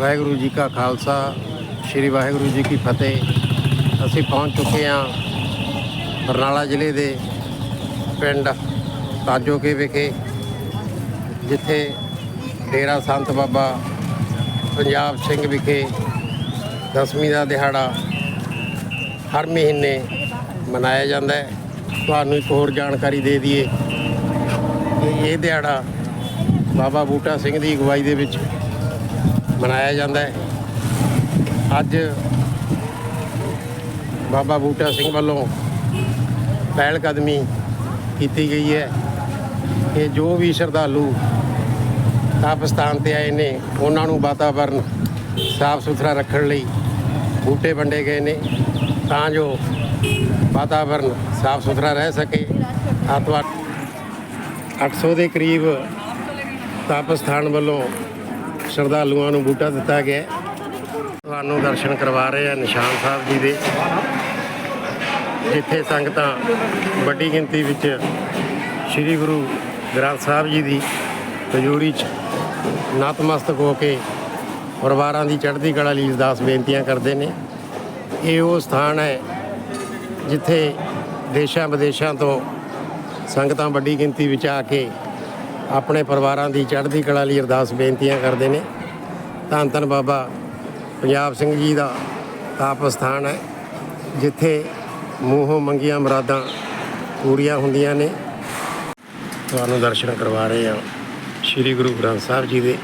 ਵਾਹਿਗੁਰੂ ਜੀ ਕਾ ਖਾਲਸਾ, ਸ੍ਰੀ ਵਾਹਿਗੁਰੂ ਜੀ ਕੀ ਫਤਿਹ। ਅਸੀਂ ਪਹੁੰਚ ਚੁੱਕੇ ਹਾਂ ਬਰਨਾਲਾ ਜ਼ਿਲ੍ਹੇ ਦੇ ਪਿੰਡ ਤਾਜੋਕੇ ਵਿਖੇ, ਜਿੱਥੇ ਡੇਰਾ ਸੰਤ ਬਾਬਾ ਪੰਜਾਬ ਸਿੰਘ ਵਿਖੇ ਦਸਵੀਂ ਦਾ ਦਿਹਾੜਾ ਹਰ ਮਹੀਨੇ ਮਨਾਇਆ ਜਾਂਦਾ ਹੈ। ਤੁਹਾਨੂੰ ਇੱਕ ਹੋਰ ਜਾਣਕਾਰੀ ਦੇ ਦਈਏ ਕਿ ਇਹ ਦਿਹਾੜਾ ਬਾਬਾ ਬੂਟਾ ਸਿੰਘ ਦੀ ਅਗਵਾਈ ਦੇ ਵਿੱਚ ਮਨਾਇਆ ਜਾਂਦਾ ਹੈ। ਅੱਜ ਬਾਬਾ ਬੂਟਾ ਸਿੰਘ ਵੱਲੋਂ ਪਹਿਲ ਕਦਮੀ ਕੀਤੀ ਗਈ ਹੈ। ਕਿ ਜੋ ਵੀ ਸ਼ਰਧਾਲੂ ਤਪ ਸਥਾਨ ਤੇ ਆਏ ਨੇ, ਉਹਨਾਂ ਨੂੰ ਵਾਤਾਵਰਨ ਸਾਫ਼ ਸੁਥਰਾ ਰੱਖਣ ਲਈ ਬੂਟੇ ਵੰਡੇ ਗਏ ਨੇ, ਤਾਂ ਜੋ ਵਾਤਾਵਰਨ ਸਾਫ਼ ਸੁਥਰਾ ਰਹਿ ਸਕੇ। ਆਤਵਾ 800 ਦੇ ਕਰੀਬ ਤਪ ਸਥਾਨ ਵੱਲੋਂ ਸ਼ਰਧਾਲੂਆਂ ਨੂੰ ਬੂਟਾ ਦਿੱਤਾ ਗਿਆ ਹੈ। ਤੁਹਾਨੂੰ ਦਰਸ਼ਨ ਕਰਵਾ ਰਹੇ ਆ ਨਿਸ਼ਾਨ ਸਾਹਿਬ ਜੀ ਦੇ ਜਿੱਥੇ ਸੰਗਤਾਂ ਵੱਡੀ ਗਿਣਤੀ ਵਿੱਚ ਸ੍ਰੀ ਗੁਰੂ ਗ੍ਰੰਥ ਸਾਹਿਬ ਜੀ ਦੀ ਹਜ਼ੂਰੀ 'ਚ ਨਤਮਸਤਕ ਹੋ ਕੇ ਪਰਿਵਾਰਾਂ ਦੀ ਚੜ੍ਹਦੀ ਕਲਾ ਲਈ ਅਰਦਾਸ ਬੇਨਤੀਆਂ ਕਰਦੇ ਨੇ ਇਹ ਉਹ ਸਥਾਨ ਹੈ ਜਿੱਥੇ ਦੇਸ਼ਾਂ ਵਿਦੇਸ਼ਾਂ ਤੋਂ ਸੰਗਤਾਂ ਵੱਡੀ ਗਿਣਤੀ ਵਿੱਚ ਆ ਕੇ ਆਪਣੇ ਪਰਿਵਾਰਾਂ ਦੀ ਚੜ੍ਹਦੀ ਕਲਾ ਲਈ ਅਰਦਾਸ ਬੇਨਤੀਆਂ ਕਰਦੇ ਨੇ। ਧੰਨ ਧੰਨ ਬਾਬਾ ਪੰਜਾਬ ਸਿੰਘ ਜੀ ਦਾ ਤਾਪ ਸਥਾਨ ਹੈ, ਜਿੱਥੇ ਮੂੰਹੋਂ ਮੰਗੀਆਂ ਮੁਰਾਦਾਂ ਪੂਰੀਆਂ ਹੁੰਦੀਆਂ ਨੇ। ਤੁਹਾਨੂੰ ਦਰਸ਼ਨ ਕਰਵਾ ਰਹੇ ਹਾਂ ਸ੍ਰੀ ਗੁਰੂ ਗ੍ਰੰਥ ਸਾਹਿਬ ਜੀ ਦੇ,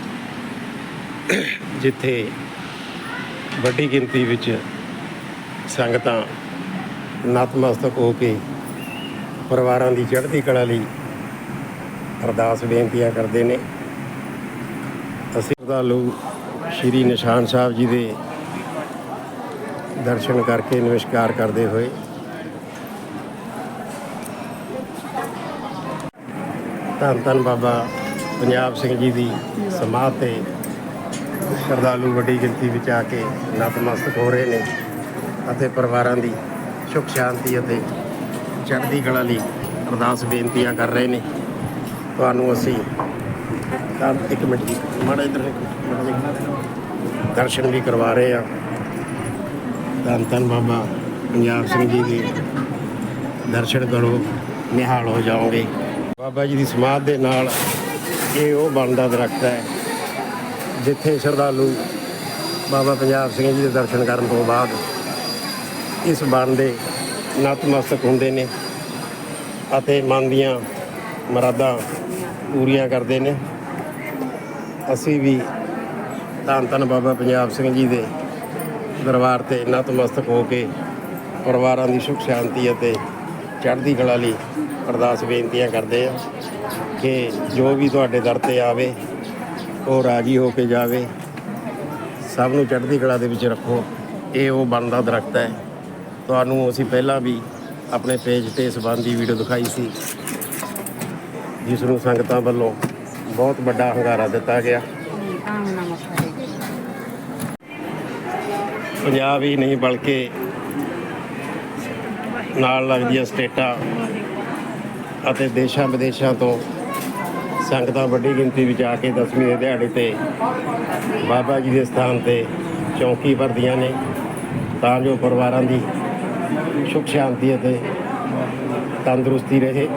ਜਿੱਥੇ ਵੱਡੀ ਗਿਣਤੀ ਵਿੱਚ ਸੰਗਤਾਂ ਨਤਮਸਤਕ ਹੋ ਕੇ ਪਰਿਵਾਰਾਂ ਦੀ ਚੜ੍ਹਦੀ ਕਲਾ ਲਈ ਅਰਦਾਸ ਬੇਨਤੀਆਂ ਕਰਦੇ ਨੇ। ਅਸੀਂ ਸ਼ਰਧਾਲੂ ਸ਼੍ਰੀ ਨਿਸ਼ਾਨ ਸਾਹਿਬ ਜੀ ਦੇ ਦਰਸ਼ਨ ਕਰਕੇ ਨਮਸਕਾਰ ਕਰਦੇ ਹੋਏ। ਧੰਨ ਧੰਨ ਬਾਬਾ ਪੰਜਾਬ ਸਿੰਘ ਜੀ ਦੀ ਸਮਾਧ ਤੇ ਸ਼ਰਧਾਲੂ ਵੱਡੀ ਗਿਣਤੀ ਵਿੱਚ ਆ ਕੇ ਨਤਮਸਤਕ ਹੋ ਰਹੇ ਨੇ ਅਤੇ ਪਰਿਵਾਰਾਂ ਦੀ ਸੁਖ ਸ਼ਾਂਤੀ ਅਤੇ ਚੜ੍ਹਦੀ ਕਲਾ ਲਈ ਅਰਦਾਸ ਬੇਨਤੀਆਂ ਕਰ ਰਹੇ ਨੇ। ਤੁਹਾਨੂੰ ਅਸੀਂ ਤਾਂ ਇੱਕ ਮਿੰਟ ਮਾੜਾ ਇੱਧਰ ਦਰਸ਼ਨ ਵੀ ਕਰਵਾ ਰਹੇ ਆ। ਧੰਨ ਧੰਨ ਬਾਬਾ ਪੰਜਾਬ ਸਿੰਘ ਜੀ ਦੇ ਦਰਸ਼ਨ ਕਰੋ, ਨਿਹਾਲ ਹੋ ਜਾਓਗੇ। ਬਾਬਾ ਜੀ ਦੀ ਸਮਾਧ ਦੇ ਨਾਲ ਇਹ ਉਹ ਬਣਦਾ ਦਰਖਤ ਹੈ, ਜਿੱਥੇ ਸ਼ਰਧਾਲੂ ਬਾਬਾ ਪੰਜਾਬ ਸਿੰਘ ਜੀ ਦੇ ਦਰਸ਼ਨ ਕਰਨ ਤੋਂ ਬਾਅਦ ਇਸ ਬਣ ਦੇ ਨਤਮਸਤਕ ਹੁੰਦੇ ਨੇ ਅਤੇ ਮਨ ਦੀਆਂ ਮਰਾਦਾਂ ਪੂਰੀਆਂ ਕਰਦੇ ਨੇ। ਅਸੀਂ ਵੀ ਧੰਨ ਧੰਨ ਬਾਬਾ ਪੰਜਾਬ ਸਿੰਘ ਜੀ ਦੇ ਦਰਬਾਰ ਤੇ ਨਤਮਸਤਕ ਹੋ ਕੇ ਪਰਿਵਾਰਾਂ ਦੀ ਸੁਖ ਸ਼ਾਂਤੀ ਅਤੇ ਚੜ੍ਹਦੀ ਕਲਾ ਲਈ ਅਰਦਾਸ ਬੇਨਤੀਆਂ ਕਰਦੇ ਆ ਕਿ ਜੋ ਵੀ ਤੁਹਾਡੇ ਦਰ ਤੇ ਆਵੇ, ਉਹ ਰਾਜੀ ਹੋ ਕੇ ਜਾਵੇ। ਸਭ ਨੂੰ ਚੜ੍ਹਦੀ ਕਲਾ ਦੇ ਵਿੱਚ ਰੱਖੋ। ਇਹ ਉਹ ਬਣਦਾ ਦਰਖਤ ਹੈ। ਤੁਹਾਨੂੰ ਅਸੀਂ ਪਹਿਲਾਂ ਵੀ ਆਪਣੇ ਪੇਜ ਤੇ ਇਸ ਸੰਬੰਧੀ ਵੀਡੀਓ ਦਿਖਾਈ ਸੀ। ਜਿਸ ਨੂੰ ਸੰਗਤਾਂ ਵੱਲੋਂ ਬਹੁਤ ਵੱਡਾ ਹੰਗਾਰਾ ਦਿੱਤਾ ਗਿਆ। ਪੰਜਾਬ ਹੀ ਨਹੀਂ, ਬਲਕਿ ਨਾਲ ਲੱਗਦੀਆਂ ਸਟੇਟਾਂ ਅਤੇ ਦੇਸ਼ਾਂ ਵਿਦੇਸ਼ਾਂ ਤੋਂ ਸੰਗਤਾਂ ਵੱਡੀ ਗਿਣਤੀ ਵਿੱਚ ਆ ਕੇ ਦਸਵੀਂ ਦੇ ਦਿਹਾੜੇ ਤੇ ਬਾਬਾ ਜੀ ਦੇ ਸਥਾਨ ਤੇ ਚੌਂਕੀ ਭਰਦੀਆਂ ਨੇ। ਤਾਂ ਜੋ ਪਰਿਵਾਰਾਂ ਦੀ ਸੁਖ ਸ਼ਾਂਤੀ ਅਤੇ ਤੰਦਰੁਸਤੀ ਰਹੇ।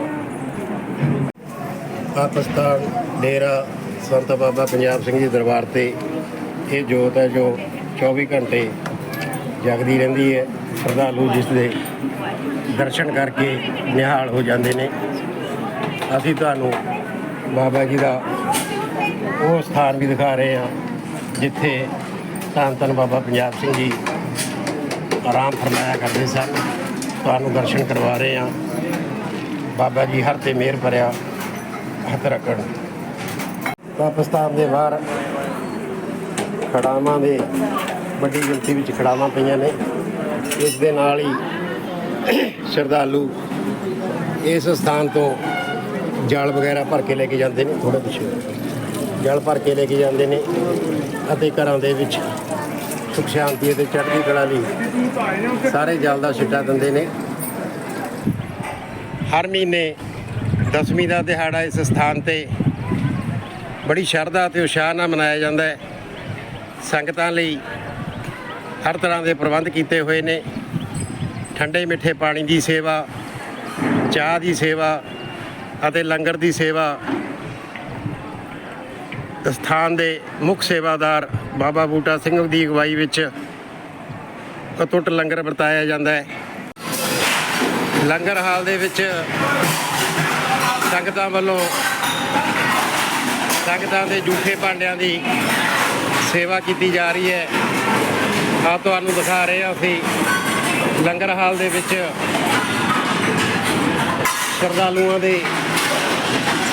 ਪਾਕਿਸਤਾਨ ਡੇਰਾ ਸੰਤ ਬਾਬਾ ਪੰਜਾਬ ਸਿੰਘ ਜੀ ਦਰਬਾਰ ਤੇ ਇਹ ਜੋਤ ਹੈ ਜੋ 24 ਘੰਟੇ ਜਗਦੀ ਰਹਿੰਦੀ ਹੈ। ਸ਼ਰਧਾਲੂ ਜਿਸ ਦੇ ਦਰਸ਼ਨ ਕਰਕੇ ਨਿਹਾਲ ਹੋ ਜਾਂਦੇ ਨੇ। ਅਸੀਂ ਤੁਹਾਨੂੰ ਬਾਬਾ ਜੀ ਦਾ ਉਹ ਸਥਾਨ ਵੀ ਦਿਖਾ ਰਹੇ ਹਾਂ, ਜਿੱਥੇ ਧੰਨ ਧੰਨ ਬਾਬਾ ਪੰਜਾਬ ਸਿੰਘ ਜੀ ਆਰਾਮ ਫਰਮਾਇਆ ਕਰਦੇ ਸਨ। ਤੁਹਾਨੂੰ ਦਰਸ਼ਨ ਕਰਵਾ ਰਹੇ ਹਾਂ। ਬਾਬਾ ਜੀ ਹਰ ਤੇ ਮਿਹਰ ਭਰਿਆ ਹੱਥ ਰੱਖਣ। ਪਾਕਿਸਤਾਨ ਦੇ ਬਾਹਰ ਖੜਾਵਾਂ ਦੇ ਵੱਡੀ ਗਿਣਤੀ ਵਿੱਚ ਖੜਾਵਾਂ ਪਈਆਂ ਨੇ। ਇਸ ਦੇ ਨਾਲ ਹੀ ਸ਼ਰਧਾਲੂ ਇਸ ਸਥਾਨ ਤੋਂ ਜਲ ਵਗੈਰਾ ਭਰ ਕੇ ਲੈ ਕੇ ਜਾਂਦੇ ਨੇ ਥੋੜਾ ਪਿੱਛੇ। ਜਲ ਭਰ ਕੇ ਲੈ ਕੇ ਜਾਂਦੇ ਨੇ ਅਤੇ ਘਰਾਂ ਦੇ ਵਿੱਚ ਸੁਖ ਸ਼ਾਂਤੀ ਅਤੇ ਚੜ੍ਹਦੀ ਕਲਾ ਲਈ ਸਾਰੇ ਜਲ ਦਾ ਛਿੱਟਾ ਦਿੰਦੇ ਨੇ। ਹਰ ਮਹੀਨੇ ਦਸਵੀਂ ਦਾ ਦਿਹਾੜਾ ਇਸ ਸਥਾਨ ਤੇ ਬੜੀ ਸ਼ਰਧਾ ਤੇ ਉਤਸ਼ਾਹ ਨਾਲ ਮਨਾਇਆ ਜਾਂਦਾ ਹੈ। ਸੰਗਤਾਂ ਲਈ ਹਰ ਤਰ੍ਹਾਂ ਦੇ ਪ੍ਰਬੰਧ ਕੀਤੇ ਹੋਏ ਨੇ। ਠੰਡੇ ਮਿੱਠੇ ਪਾਣੀ ਦੀ ਸੇਵਾ, ਚਾਹ ਦੀ ਸੇਵਾ ਅਤੇ ਲੰਗਰ ਦੀ ਸੇਵਾ ਸਥਾਨ ਦੇ ਮੁੱਖ ਸੇਵਾਦਾਰ ਬਾਬਾ ਬੂਟਾ ਸਿੰਘ ਦੀ ਅਗਵਾਈ ਵਿੱਚ ਅਟੁੱਟ ਲੰਗਰ ਵਰਤਾਇਆ ਜਾਂਦਾ ਹੈ। ਲੰਗਰ ਹਾਲ ਦੇ ਵਿੱਚ ਸੰਗਤਾਂ ਵੱਲੋਂ ਸੰਗਤਾਂ ਦੇ ਜੂਠੇ ਭਾਂਡਿਆਂ ਦੀ ਸੇਵਾ ਕੀਤੀ ਜਾ ਰਹੀ ਹੈ। ਆ ਤੁਹਾਨੂੰ ਦਿਖਾ ਰਹੇ ਹਾਂ ਅਸੀਂ। ਲੰਗਰ ਹਾਲ ਦੇ ਵਿੱਚ ਸ਼ਰਧਾਲੂਆਂ ਦੇ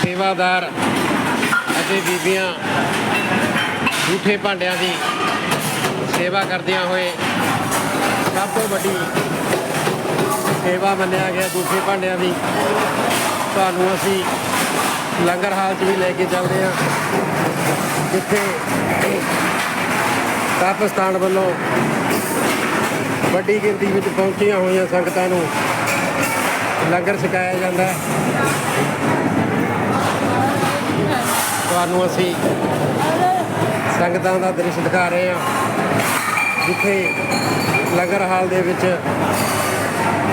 ਸੇਵਾਦਾਰ ਅਤੇ ਬੀਬੀਆਂ ਜੂਠੇ ਭਾਂਡਿਆਂ ਦੀ ਸੇਵਾ ਕਰਦਿਆਂ ਹੋਏ ਸਭ ਤੋਂ ਵੱਡੀ ਸੇਵਾ ਮੰਨਿਆ ਗਿਆ ਜੂਠੇ ਭਾਂਡਿਆਂ ਦੀ। ਤੁਹਾਨੂੰ ਅਸੀਂ ਲੰਗਰ ਹਾਲ 'ਚ ਵੀ ਲੈ ਕੇ ਚੱਲਦੇ ਹਾਂ। ਜਿੱਥੇ ਪਾਕਿਸਤਾਨ ਵੱਲੋਂ ਵੱਡੀ ਗਿਣਤੀ ਵਿੱਚ ਪਹੁੰਚੀਆਂ ਹੋਈਆਂ ਸੰਗਤਾਂ ਨੂੰ ਲੰਗਰ ਛਕਾਇਆ ਜਾਂਦਾ ਹੈ। ਤੁਹਾਨੂੰ ਅਸੀਂ ਸੰਗਤਾਂ ਦਾ ਦ੍ਰਿਸ਼ ਦਿਖਾ ਰਹੇ ਹਾਂ। ਜਿੱਥੇ ਲੰਗਰ ਹਾਲ ਦੇ ਵਿੱਚ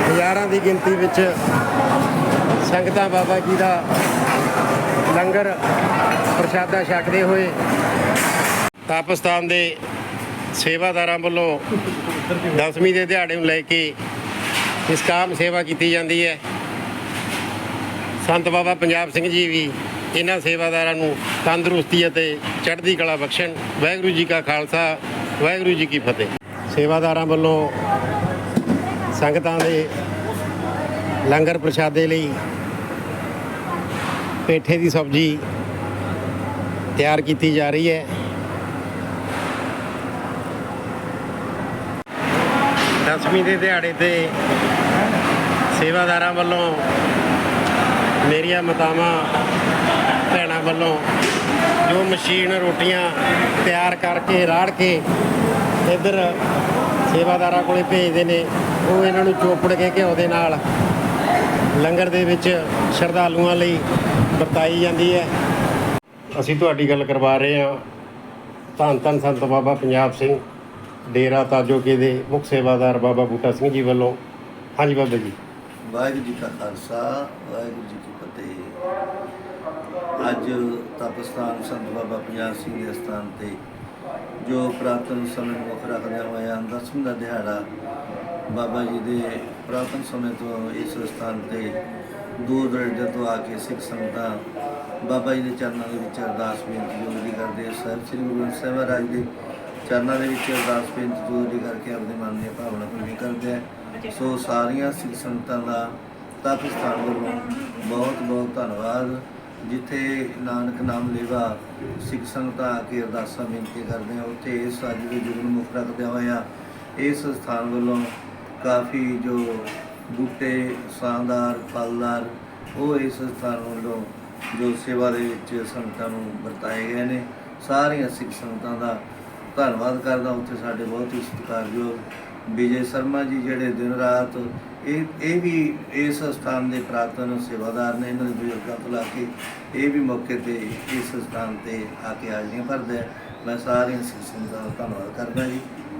ਹਜ਼ਾਰਾਂ ਦੀ ਗਿਣਤੀ ਵਿੱਚ ਸੰਗਤਾਂ ਬਾਬਾ ਜੀ ਦਾ ਲੰਗਰ ਪ੍ਰਸ਼ਾਦਾ ਛਕਦੇ ਹੋਏ ਪਾਕਿਸਤਾਨ ਦੇ ਸੇਵਾਦਾਰਾਂ ਵੱਲੋਂ ਦਸਵੀਂ ਦੇ ਦਿਹਾੜੇ ਨੂੰ ਲੈ ਕੇ ਇਸ ਕਾਮ ਸੇਵਾ ਕੀਤੀ ਜਾਂਦੀ ਹੈ। ਸੰਤ ਬਾਬਾ ਪੰਜਾਬ ਸਿੰਘ ਜੀ ਵੀ ਇਹਨਾਂ ਸੇਵਾਦਾਰਾਂ ਨੂੰ ਤੰਦਰੁਸਤੀ ਅਤੇ ਚੜ੍ਹਦੀ ਕਲਾ ਬਖਸ਼ਣ, ਵਾਹਿਗੁਰੂ ਜੀ ਕਾ ਖਾਲਸਾ, ਵਾਹਿਗੁਰੂ ਜੀ ਕੀ ਫਤਿਹ। ਸੇਵਾਦਾਰਾਂ ਵੱਲੋਂ ਸੰਗਤਾਂ ਦੇ ਲੰਗਰ ਪ੍ਰਸ਼ਾਦੇ ਲਈ ਪੇਠੇ ਦੀ ਸਬਜ਼ੀ ਤਿਆਰ ਕੀਤੀ ਜਾ ਰਹੀ ਹੈ। ਦਸਵੀਂ ਦੇ ਦਿਹਾੜੇ ਤੇ ਸੇਵਾਦਾਰਾਂ ਵੱਲੋਂ ਮੇਰੀਆਂ ਮਾਤਾਵਾਂ, ਭੈਣਾਂ ਵੱਲੋਂ ਜੋ ਮਸ਼ੀਨ ਰੋਟੀਆਂ ਤਿਆਰ ਕਰਕੇ ਰਾੜ ਕੇ ਇੱਧਰ ਸੇਵਾਦਾਰਾਂ ਕੋਲੇ ਭੇਜਦੇ ਨੇ। ਉਹ ਇਹਨਾਂ ਨੂੰ ਚੋਪੜ ਕੇ ਘਿਓ ਦੇ ਨਾਲ। ਲੰਗਰ ਦੇ ਵਿੱਚ ਸ਼ਰਧਾਲੂਆਂ ਲਈ ਵਰਤਾਈ ਜਾਂਦੀ ਹੈ। ਅਸੀਂ ਤੁਹਾਡੀ ਗੱਲ ਕਰਵਾ ਰਹੇ ਹਾਂ। ਧੰਨ ਧੰਨ ਸੰਤ ਬਾਬਾ ਪੰਜਾਬ ਸਿੰਘ ਡੇਰਾ ਤਾਜੋਕੇ ਦੇ ਮੁੱਖ ਸੇਵਾਦਾਰ ਬਾਬਾ ਬੂਟਾ ਸਿੰਘ ਜੀ ਵੱਲੋਂ। ਹਾਂਜੀ ਬਾਬਾ ਜੀ। ਵਾਹਿਗੁਰੂ ਜੀ ਕਾ ਖਾਲਸਾ, ਵਾਹਿਗੁਰੂ ਜੀ ਕੀ ਫਤਿਹ। ਅੱਜ ਤਪਸਥਾਨ ਸੰਤ ਬਾਬਾ ਪੰਜਾਬ ਸਿੰਘ ਦੇ ਸਥਾਨ ਤੇ ਜੋ ਪ੍ਰਾਤਨ ਸਮੇਂ ਨੂੰ ਮੁੱਖ ਰੱਖਦਿਆਂ ਹੋਇਆ ਦਸਵੀਂ ਦਾ ਦਿਹਾੜਾ ਬਾਬਾ ਜੀ ਦੇ ਪ੍ਰਾਤਨ ਸਮੇਂ ਤੋਂ ਇਸ ਸਥਾਨ ਤੇ ਦੂਰ ਦਰਾਡੇ ਤੋਂ ਆ ਕੇ ਸਿੱਖ ਸੰਗਤਾਂ ਬਾਬਾ ਜੀ ਦੇ ਚਰਨਾਂ ਦੇ ਵਿੱਚ ਅਰਦਾਸ ਬੇਨਤੀ ਜੋਦਰੀ ਕਰਦੇ ਸਰ, ਸ੍ਰੀ ਗੁਰੂ ਗ੍ਰੰਥ ਸਾਹਿਬ ਮਹਾਰਾਜ ਦੇ ਚਰਨਾਂ ਦੇ ਵਿੱਚ ਅਰਦਾਸ ਬੇਨਤੀ ਜੋਦਰੀ ਕਰਕੇ ਆਪਣੇ ਮਨ ਦੀਆਂ ਭਾਵਨਾ ਪੂਰੀ ਕਰਦੇ ਆ। ਸੋ ਸਾਰੀਆਂ ਸਿੱਖ ਸੰਗਤਾਂ ਦਾ ਪਾਕਿਸਤਾਨ ਵੱਲੋਂ ਬਹੁਤ ਬਹੁਤ ਧੰਨਵਾਦ। ਜਿੱਥੇ ਨਾਨਕ ਨਾਮ ਲੇਵਾ ਸਿੱਖ ਸੰਗਤਾਂ ਆ ਕੇ ਅਰਦਾਸਾਂ ਬੇਨਤੀ ਕਰਦੇ ਆ, ਉੱਥੇ ਇਸ ਅੱਜ ਦੇ ਜੁਗਨ ਨੂੰ ਮੁੱਖ ਰੱਖਦਿਆਂ ਹੋਇਆ ਇਸ ਸਥਾਨ ਵੱਲੋਂ ਕਾਫੀ ਜੋ ਬੂਟੇ ਸ਼ਾਨਦਾਰ ਫਲਦਾਰ, ਉਹ ਇਸ ਸਥਾਨ ਵੱਲੋਂ ਜੋ ਸੇਵਾ ਦੇ ਵਿੱਚ ਸੰਗਤਾਂ ਨੂੰ ਵਰਤਾਏ ਗਏ ਨੇ। ਸਾਰੀਆਂ ਸਿੱਖ ਸੰਗਤਾਂ ਦਾ ਧੰਨਵਾਦ ਕਰਦਾ ਉੱਥੇ ਸਾਡੇ ਬਹੁਤ ਹੀ ਸਤਿਕਾਰਯੋਗ ਵਿਜੇ ਸ਼ਰਮਾ ਜੀ ਜਿਹੜੇ ਦਿਨ ਰਾਤ ਇਹ ਇਹ ਵੀ ਇਸ ਸਥਾਨ ਦੇ ਪ੍ਰਾਤਨ ਸੇਵਾਦਾਰ ਨੇ। ਇਹਨਾਂ ਦੇ ਬਜ਼ੁਰਗਾਂ ਤੋਂ ਲਾ ਕੇ ਇਹ ਵੀ ਮੌਕੇ ਤੇ ਇਸ ਸਥਾਨ ਤੇ ਆ ਕੇ ਹਾਜ਼ਰੀਆਂ ਭਰਦੇ ਮੈਂ ਸਾਰੀਆਂ ਸਿੱਖ ਸੰਗਤਾਂ ਦਾ ਧੰਨਵਾਦ ਕਰਦਾ ਜੀ।